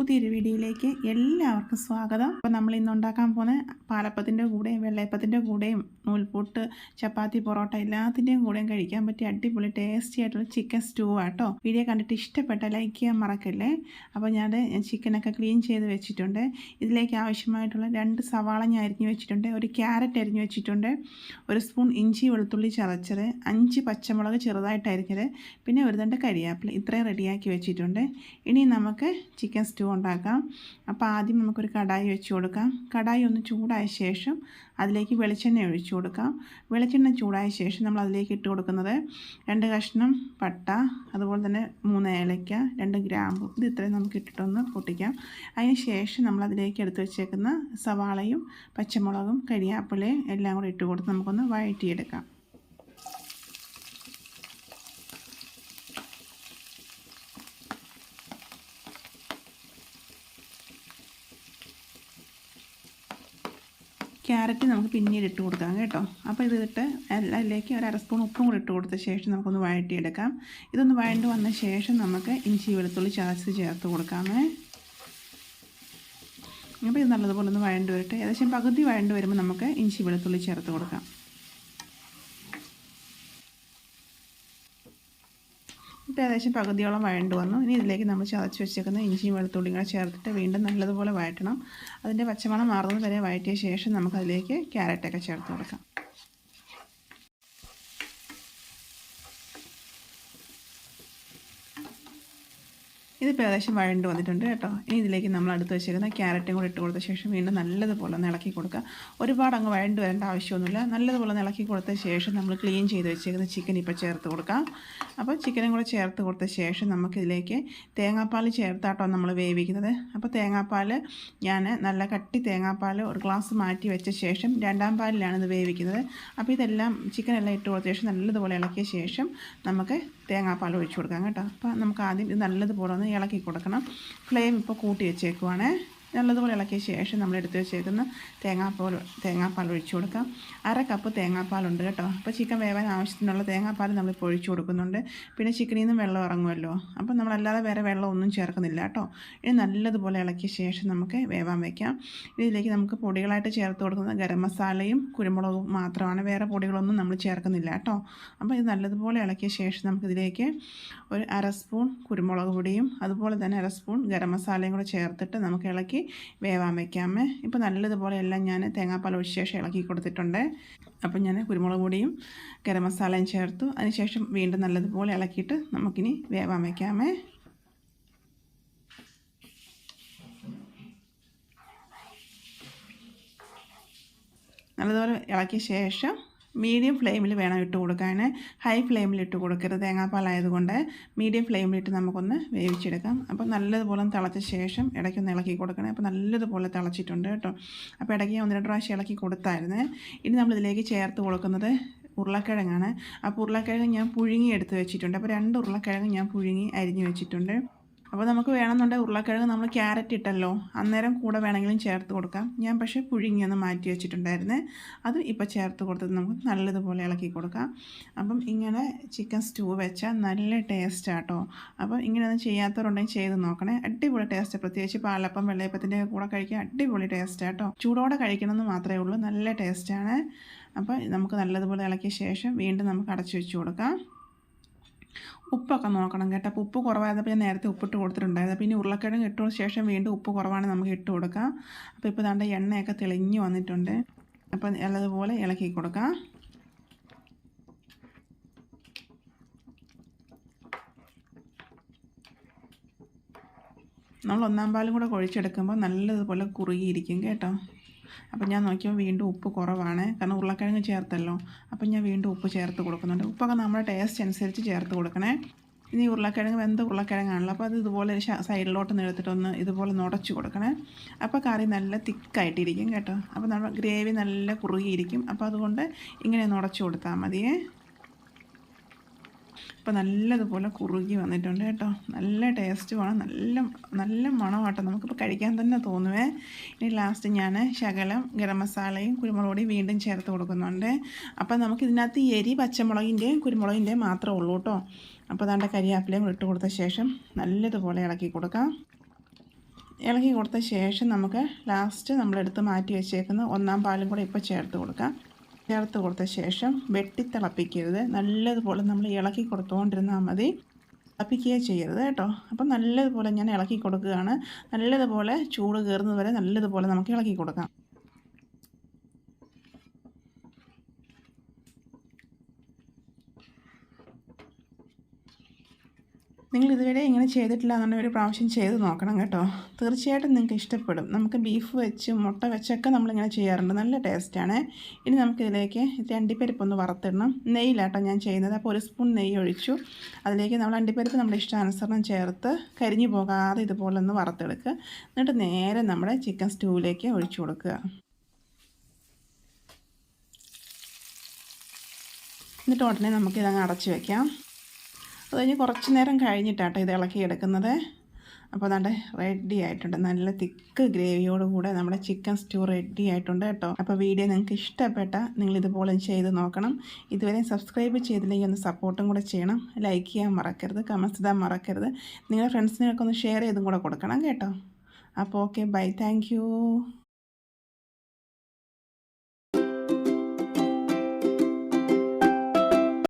പുതിയൊരു വീഡിയോയിലേക്ക് എല്ലാവർക്കും സ്വാഗതം. അപ്പോൾ നമ്മൾ ഇന്ന് ഉണ്ടാക്കാൻ പോകുന്ന പാലപ്പത്തിന്റെ കൂടെയും വെള്ളയപ്പത്തിന്റെ കൂടെയും നൂൽപുട്ട് ചപ്പാത്തി പൊറോട്ട എല്ലാത്തിന്റെയും കൂടെയും കഴിക്കാൻ പറ്റിയ അടിപൊളി ടേസ്റ്റി ആയിട്ടുള്ള ചിക്കൻ സ്റ്റൂ ആട്ടോ വീഡിയോ കണ്ടിട്ട് ഇഷ്ടപ്പെട്ട ലൈക്ക് ചെയ്യാൻ മറക്കല്ലേ? അപ്പോൾ ഞാൻ ചിക്കനൊക്കെ ക്ലീൻ ചെയ്ത് വെച്ചിട്ടുണ്ട്. ഇതിലേക്ക് ആവശ്യമായിട്ടുള്ള രണ്ട് സവാള ഞാൻ അരിഞ്ഞ് വെച്ചിട്ടുണ്ട്. ഒരു ക്യാരറ്റ് അരിഞ്ഞ് വെച്ചിട്ടുണ്ട്. ഒരു സ്പൂൺ ഇഞ്ചി വെളുത്തുള്ളി ചതച്ചത്. അഞ്ച് പച്ചമുളക് ചെറുതായിട്ട് അരിഞ്ഞത്. പിന്നെ ഒരു തണ്ട് കരിയാപ്പിൽ ഇത്രയും റെഡിയാക്കി വെച്ചിട്ടുണ്ട്. ഇനി നമുക്ക് ചിക്കൻ സ്റ്റൂ ഉണ്ടാക്കാം അപ്പോൾ ആദ്യം നമുക്കൊരു കടായി വെച്ച് കൊടുക്കാം. കടായി ഒന്ന് ചൂടായ ശേഷം അതിലേക്ക് വെളിച്ചെണ്ണ ഒഴിച്ചു കൊടുക്കാം. വെളിച്ചെണ്ണ ചൂടായ ശേഷം നമ്മൾ അതിലേക്ക് ഇട്ട് കൊടുക്കുന്നത് രണ്ട് കഷ്ണം പട്ട അതുപോലെ തന്നെ മൂന്ന് ഏലയ്ക്ക രണ്ട് ഗ്രാമ്പു. ഇത് ഇത്രയും നമുക്ക് ഇട്ടിട്ടൊന്ന് പൊട്ടിക്കാം. അതിന് ശേഷം നമ്മൾ അതിലേക്ക് എടുത്ത് വെച്ചേക്കുന്ന സവാളയും പച്ചമുളകും കരിയാപ്പിളയും എല്ലാം കൂടി ഇട്ട് കൊടുത്ത് നമുക്കൊന്ന് വഴറ്റിയെടുക്കാം. ക്യാരറ്റ് നമുക്ക് പിന്നീട് ഇട്ട് കൊടുക്കാം കേട്ടോ. അപ്പോൾ ഇത് ഇട്ട് അതിലേക്ക് ഒരു അര സ്പൂൺ ഉപ്പും കൂടി ഇട്ട് കൊടുത്ത ശേഷം നമുക്കൊന്ന് വഴറ്റിയെടുക്കാം. ഇതൊന്ന് വഴണ്ട് വന്ന ശേഷം നമുക്ക് ഇഞ്ചി വെളുത്തുള്ളി ചതച്ച് ചേർത്ത് കൊടുക്കാമേ. അപ്പോൾ ഇത് നല്ലതുപോലെ ഒന്ന് വഴണ്ട് വരട്ടെ. ഏകദേശം പകുതി വഴണ്ട് വരുമ്പോൾ നമുക്ക് ഇഞ്ചി വെളുത്തുള്ളി ചേർത്ത് കൊടുക്കാം. ഇപ്പോൾ ഏകദേശം പകുതിയോളം വഴണ്ട് വന്നു. ഇനി ഇതിലേക്ക് നമ്മൾ ചതച്ച് വെച്ചേക്കുന്ന ഇഞ്ചിയും വെളുത്തുള്ളിയും കൂടെ ചേർത്തിട്ട് വീണ്ടും നല്ലതുപോലെ വഴറ്റണം. അതിന്റെ പച്ചമണം മാറുന്നത് വരെ വഴറ്റിയ ശേഷം നമുക്കതിലേക്ക് ക്യാരറ്റൊക്കെ ചേർത്ത് കൊടുക്കാം. ഇതിപ്പോൾ ഏകദേശം വഴണ്ട് വന്നിട്ടുണ്ട് കേട്ടോ. ഇനി ഇതിലേക്ക് നമ്മൾ അടുത്ത് വെച്ചിരുന്ന ക്യാരറ്റും കൂടി ഇട്ട് കൊടുത്ത ശേഷം വീണ്ടും നല്ലതുപോലെ ഒന്ന് ഇളക്കി കൊടുക്കുക. ഒരുപാട് അങ്ങ് വഴണ്ട് വരേണ്ട ആവശ്യമൊന്നുമില്ല. നല്ലതുപോലെ ഒന്ന് ഇളക്കി കൊടുത്ത ശേഷം നമ്മൾ ക്ലീൻ ചെയ്ത് വെച്ചേക്കുന്ന ചിക്കൻ ഇപ്പോൾ ചേർത്ത് കൊടുക്കാം. അപ്പോൾ ചിക്കനും കൂടെ ചേർത്ത് കൊടുത്ത ശേഷം നമുക്കിതിലേക്ക് തേങ്ങാപ്പാൽ ചേർത്താട്ടോ നമ്മൾ വേവിക്കുന്നത്. അപ്പോൾ തേങ്ങാപ്പാൽ ഞാൻ നല്ല കട്ടി തേങ്ങാപ്പാൽ ഒരു ഗ്ലാസ് മാറ്റി വെച്ച ശേഷം രണ്ടാം പാലിലാണ് ഇത് വേവിക്കുന്നത്. അപ്പോൾ ഇതെല്ലാം ചിക്കനെല്ലാം ഇട്ട് കൊടുത്ത ശേഷം നല്ലതുപോലെ ഇളക്കിയ ശേഷം നമുക്ക് തേങ്ങാപ്പാൽ ഒഴിച്ചു കൊടുക്കാം കേട്ടോ. അപ്പോൾ നമുക്ക് ആദ്യം ഇത് നല്ലതുപോലെ ഒന്ന് ഇളക്കി കൊടുക്കണം. ഫ്ലെയിം ഇപ്പോൾ കൂട്ടി വെച്ചേക്കുവാണേ. നല്ലതുപോലെ ഇളക്കിയ ശേഷം നമ്മൾ എടുത്ത് വെച്ചേക്കുന്ന തേങ്ങാപ്പാൽ തേങ്ങാപ്പാൽ ഒഴിച്ചു കൊടുക്കാം. അര കപ്പ് തേങ്ങാപ്പാലുണ്ട് കേട്ടോ. അപ്പോൾ ചിക്കൻ വേവാൻ ആവശ്യത്തിനുള്ള തേങ്ങാപ്പാൽ നമ്മൾ നമ്മളിപ്പോൾ ഒഴിച്ചു കൊടുക്കുന്നുണ്ട്. പിന്നെ ചിക്കനിൽ നിന്നും വെള്ളം ഇറങ്ങുമല്ലോ. അപ്പോൾ നമ്മളല്ലാതെ വേറെ വെള്ളം ഒന്നും ചേർക്കുന്നില്ല കേട്ടോ. ഇനി നല്ലതുപോലെ ഇളക്കിയ ശേഷം നമുക്ക് വേവാൻ വയ്ക്കാം ഇതിലേക്ക് നമുക്ക് പൊടികളായിട്ട് ചേർത്ത് കൊടുക്കുന്ന ഗരം മസാലയും കുരുമുളകും മാത്രമാണ്. വേറെ പൊടികളൊന്നും നമ്മൾ ചേർക്കുന്നില്ല കേട്ടോ. അപ്പോൾ ഇത് നല്ലതുപോലെ ഇളക്കിയ ശേഷം നമുക്കിതിലേക്ക് ഒരു അര സ്പൂൺ കുരുമുളക് പൊടിയും അതുപോലെ തന്നെ അര സ്പൂൺ ഗരം മസാലയും കൂടെ ചേർത്തിട്ട് നമുക്ക് ഇളക്കി വേവാൻ വയ്ക്കാമേ ഇപ്പോൾ നല്ലതുപോലെ എല്ലാം ഞാൻ തേങ്ങാപ്പാൽ ഒഴിച്ച ശേഷം ഇളക്കി കൊടുത്തിട്ടുണ്ട്. അപ്പം ഞാൻ കുരുമുളക് പൊടിയും ഗരം മസാലയും ചേർത്തു. അതിനുശേഷം വീണ്ടും നല്ലതുപോലെ ഇളക്കിയിട്ട് നമുക്കിനി വേവാൻ വയ്ക്കാമേ നല്ലതുപോലെ ഇളക്കിയ ശേഷം മീഡിയം ഫ്ലെയിമിൽ വേണം ഇട്ട് കൊടുക്കാൻ. ഹൈ ഫ്ലെയിമിൽ ഇട്ട് കൊടുക്കരുത്. തേങ്ങാപ്പാലായതുകൊണ്ട് മീഡിയം ഫ്ലെയിമിലിട്ട് നമുക്കൊന്ന് വേവിച്ചെടുക്കാം. അപ്പോൾ നല്ലതുപോലെ തിളച്ച ശേഷം ഇടയ്ക്കൊന്ന് ഇളക്കി കൊടുക്കണേ. അപ്പോൾ നല്ലതുപോലെ തിളച്ചിട്ടുണ്ട് കേട്ടോ. അപ്പോൾ ഇടയ്ക്ക് ഒന്ന് രണ്ട് പ്രാവശ്യം ഇളക്കി കൊടുത്തായിരുന്നേ. ഇനി നമ്മളിതിലേക്ക് ചേർത്ത് കൊടുക്കുന്നത് ഉരുളക്കിഴങ്ങാണ്. അപ്പോൾ ഉരുളക്കിഴങ്ങ് ഞാൻ പുഴുങ്ങി എടുത്ത് വെച്ചിട്ടുണ്ട്. അപ്പോൾ രണ്ട് ഉരുളക്കിഴങ്ങ് ഞാൻ പുഴുങ്ങി അരിഞ്ഞ് വെച്ചിട്ടുണ്ട്. അപ്പോൾ നമുക്ക് വേണമെന്നുണ്ടെങ്കിൽ ഉരുളക്കിഴങ്ങ് നമ്മൾ ക്യാരറ്റ് ഇട്ടല്ലോ. അന്നേരം കൂടെ വേണമെങ്കിലും ചേർത്ത് കൊടുക്കാം. ഞാൻ പക്ഷേ പുഴുങ്ങിയൊന്ന് മാറ്റി വെച്ചിട്ടുണ്ടായിരുന്നേ. അത് ഇപ്പോൾ ചേർത്ത് കൊടുത്തത് നമുക്ക് നല്ലതുപോലെ ഇളക്കി കൊടുക്കാം. അപ്പം ഇങ്ങനെ ചിക്കൻ സ്റ്റൂ വെച്ചാൽ നല്ല ടേസ്റ്റ് ആട്ടോ. അപ്പം ഇങ്ങനെ ഒന്നും ചെയ്യാത്തവരുണ്ടെങ്കിൽ ചെയ്ത് നോക്കണേ. അടിപൊളി ടേസ്റ്റ് പ്രത്യേകിച്ച് പാലപ്പം വെള്ളയപ്പത്തിന്റെ കൂടെ കഴിക്കാൻ അടിപൊളി ടേസ്റ്റ് ആട്ടോ. ചൂടോടെ കഴിക്കണമെന്ന് മാത്രമേ ഉള്ളൂ. നല്ല ടേസ്റ്റാണ് അപ്പോൾ നമുക്ക് നല്ലതുപോലെ ഇളക്കിയ ശേഷം വീണ്ടും നമുക്ക് അടച്ചു വെച്ച് കൊടുക്കാം. ഉപ്പൊക്കെ നോക്കണം. കേട്ടോ അപ്പോൾ ഉപ്പ് കുറവായതപ്പോൾ ഞാൻ നേരത്തെ ഉപ്പിട്ട് കൊടുത്തിട്ടുണ്ടായിരുന്നു. പിന്നെ ഉരുളക്കിഴങ്ങ് ഇട്ട ശേഷം വീണ്ടും ഉപ്പ് കുറവാണെങ്കിൽ നമുക്ക് ഇട്ട് കൊടുക്കാം. അപ്പോൾ ഇപ്പോൾ ദാണ്ട് എണ്ണയൊക്കെ തെളിഞ്ഞു വന്നിട്ടുണ്ട്. അപ്പം നല്ലതുപോലെ ഇളക്കി കൊടുക്കാം. നമ്മൾ ഒന്നാം പാലും കൂടെ കുഴിച്ചെടുക്കുമ്പോൾ നല്ലതുപോലെ കുറുകിയിരിക്കും കേട്ടോ. അപ്പം ഞാൻ നോക്കിയപ്പോൾ വീണ്ടും ഉപ്പ് കുറവാണ്. കാരണം ഉരുളക്കിഴങ്ങ് ചേർത്തല്ലോ. അപ്പം ഞാൻ വീണ്ടും ഉപ്പ് ചേർത്ത് കൊടുക്കുന്നുണ്ട്. ഉപ്പൊക്കെ നമ്മുടെ ടേസ്റ്റ് അനുസരിച്ച് ചേർത്ത് കൊടുക്കണേ. ഇനി ഉരുളക്കിഴങ്ങ് വെന്ത ഉരുളക്കിഴങ്ങാണല്ലോ. അപ്പോൾ അത് ഇതുപോലെ സൈഡിലോട്ട് എടുത്തിട്ടൊന്ന് ഇതുപോലെ നുടച്ച് കൊടുക്കണേ. അപ്പോൾ കറി നല്ല തിക്കായിട്ടിരിക്കും കേട്ടോ. അപ്പോൾ നമ്മുടെ ഗ്രേവി നല്ല കുറുകിയിരിക്കും. അപ്പോൾ അതുകൊണ്ട് ഇങ്ങനെ നുടച്ച് കൊടുത്താൽ മതിയേ. അപ്പോൾ നല്ലതുപോലെ കുറുകി വന്നിട്ടുണ്ട് കേട്ടോ. നല്ല ടേസ്റ്റ് ടേസ്റ്റുമാണ് നല്ല നല്ല മണമാട്ടോ. നമുക്കിപ്പോൾ കഴിക്കാൻ തന്നെ തോന്നുവേ. ഇനി ലാസ്റ്റ് ഞാൻ ശകലം ഗരം മസാലയും കുരുമുളക് പൊടിയും വീണ്ടും ചേർത്ത് കൊടുക്കുന്നുണ്ട്. അപ്പോൾ നമുക്ക് ഇതിനകത്ത് എരി പച്ചമുളകിന്റെയും കുരുമുളകിന്റെയും മാത്രമേ ഉള്ളൂ കേട്ടോ. അപ്പോൾ അതാണ്ട് കരിയാപ്പിലയും ഇട്ട് കൊടുത്ത ശേഷം നല്ലതുപോലെ ഇളക്കി കൊടുക്കാം. ഇളക്കി കൊടുത്ത ശേഷം നമുക്ക് ലാസ്റ്റ് നമ്മളെടുത്ത് മാറ്റി വെച്ചേക്കുന്ന ഒന്നാം പാലും കൂടെ ഇപ്പോൾ ചേർത്ത് കൊടുക്കാം. ചേർത്ത് കൊടുത്ത ശേഷം വെട്ടി തിളപ്പിക്കരുത്. നല്ലതുപോലെ നമ്മൾ ഇളക്കി കൊടുത്തുകൊണ്ടിരുന്നാൽ മതി. തിളപ്പിക്കുകയേ ചെയ്യരുത് കേട്ടോ. അപ്പം നല്ലതുപോലെ ഞാൻ ഇളക്കി കൊടുക്കുകയാണ്. നല്ലതുപോലെ ചൂട് കയറുന്നത് വരെ നല്ലതുപോലെ നമുക്ക് ഇളക്കി കൊടുക്കാം. നിങ്ങൾ ഇതുവരെ ഇങ്ങനെ ചെയ്തിട്ടില്ല അങ്ങനെ ഒരു പ്രാവശ്യം ചെയ്ത് നോക്കണം കേട്ടോ. തീർച്ചയായിട്ടും നിങ്ങൾക്ക് ഇഷ്ടപ്പെടും. നമുക്ക് ബീഫ് വെച്ച് മുട്ട വെച്ചൊക്കെ നമ്മളിങ്ങനെ ചെയ്യാറുണ്ട്. നല്ല ടേസ്റ്റാണ് ഇനി നമുക്കിതിലേക്ക് അണ്ടിപ്പരിപ്പ് ഒന്ന് വറുത്തിടണം. നെയ്യിലാട്ടോ ഞാൻ ചെയ്യുന്നത്. അപ്പോൾ ഒരു സ്പൂൺ നെയ്യ് ഒഴിച്ചു. അതിലേക്ക് നമ്മൾ അണ്ടിപ്പരിപ്പ് നമ്മുടെ ഇഷ്ടാനുസരണം ചേർത്ത് കരിഞ്ഞു പോകാതെ ഇതുപോലെ ഒന്ന് വറുത്തെടുക്കുക. എന്നിട്ട് നേരെ നമ്മുടെ ചിക്കൻ സ്റ്റൂവിലേക്ക് ഒഴിച്ചു കൊടുക്കുക. എന്നിട്ട് ഉടനെ നമുക്കിതങ്ങ് അടച്ചു വയ്ക്കാം അത് കഴിഞ്ഞ് കുറച്ച് നേരം കഴിഞ്ഞിട്ടാട്ടോ ഇത് ഇളക്കി എടുക്കുന്നത്. അപ്പോൾ നല്ല റെഡി ആയിട്ടുണ്ട്. നല്ല തിക്ക് ഗ്രേവിയോട് കൂടെ നമ്മുടെ ചിക്കൻ സ്റ്റൂ റെഡി ആയിട്ടുണ്ട് കേട്ടോ. അപ്പോൾ വീഡിയോ നിങ്ങൾക്ക് ഇഷ്ടപ്പെട്ട നിങ്ങൾ ഇതുപോലെ ചെയ്ത് നോക്കണം. ഇതുവരെ സബ്സ്ക്രൈബ് ചെയ്തില്ലെങ്കിൽ ഒന്ന് സപ്പോർട്ടും കൂടെ ചെയ്യണം. ലൈക്ക് ചെയ്യാൻ മറക്കരുത്. കമൻസ് ഇടാൻ മറക്കരുത്. നിങ്ങളുടെ ഫ്രണ്ട്സിനൊക്കെ ഒന്ന് ഷെയർ ചെയ്തും കൂടെ കൊടുക്കണം കേട്ടോ. അപ്പോൾ ഓക്കെ ബൈ താങ്ക്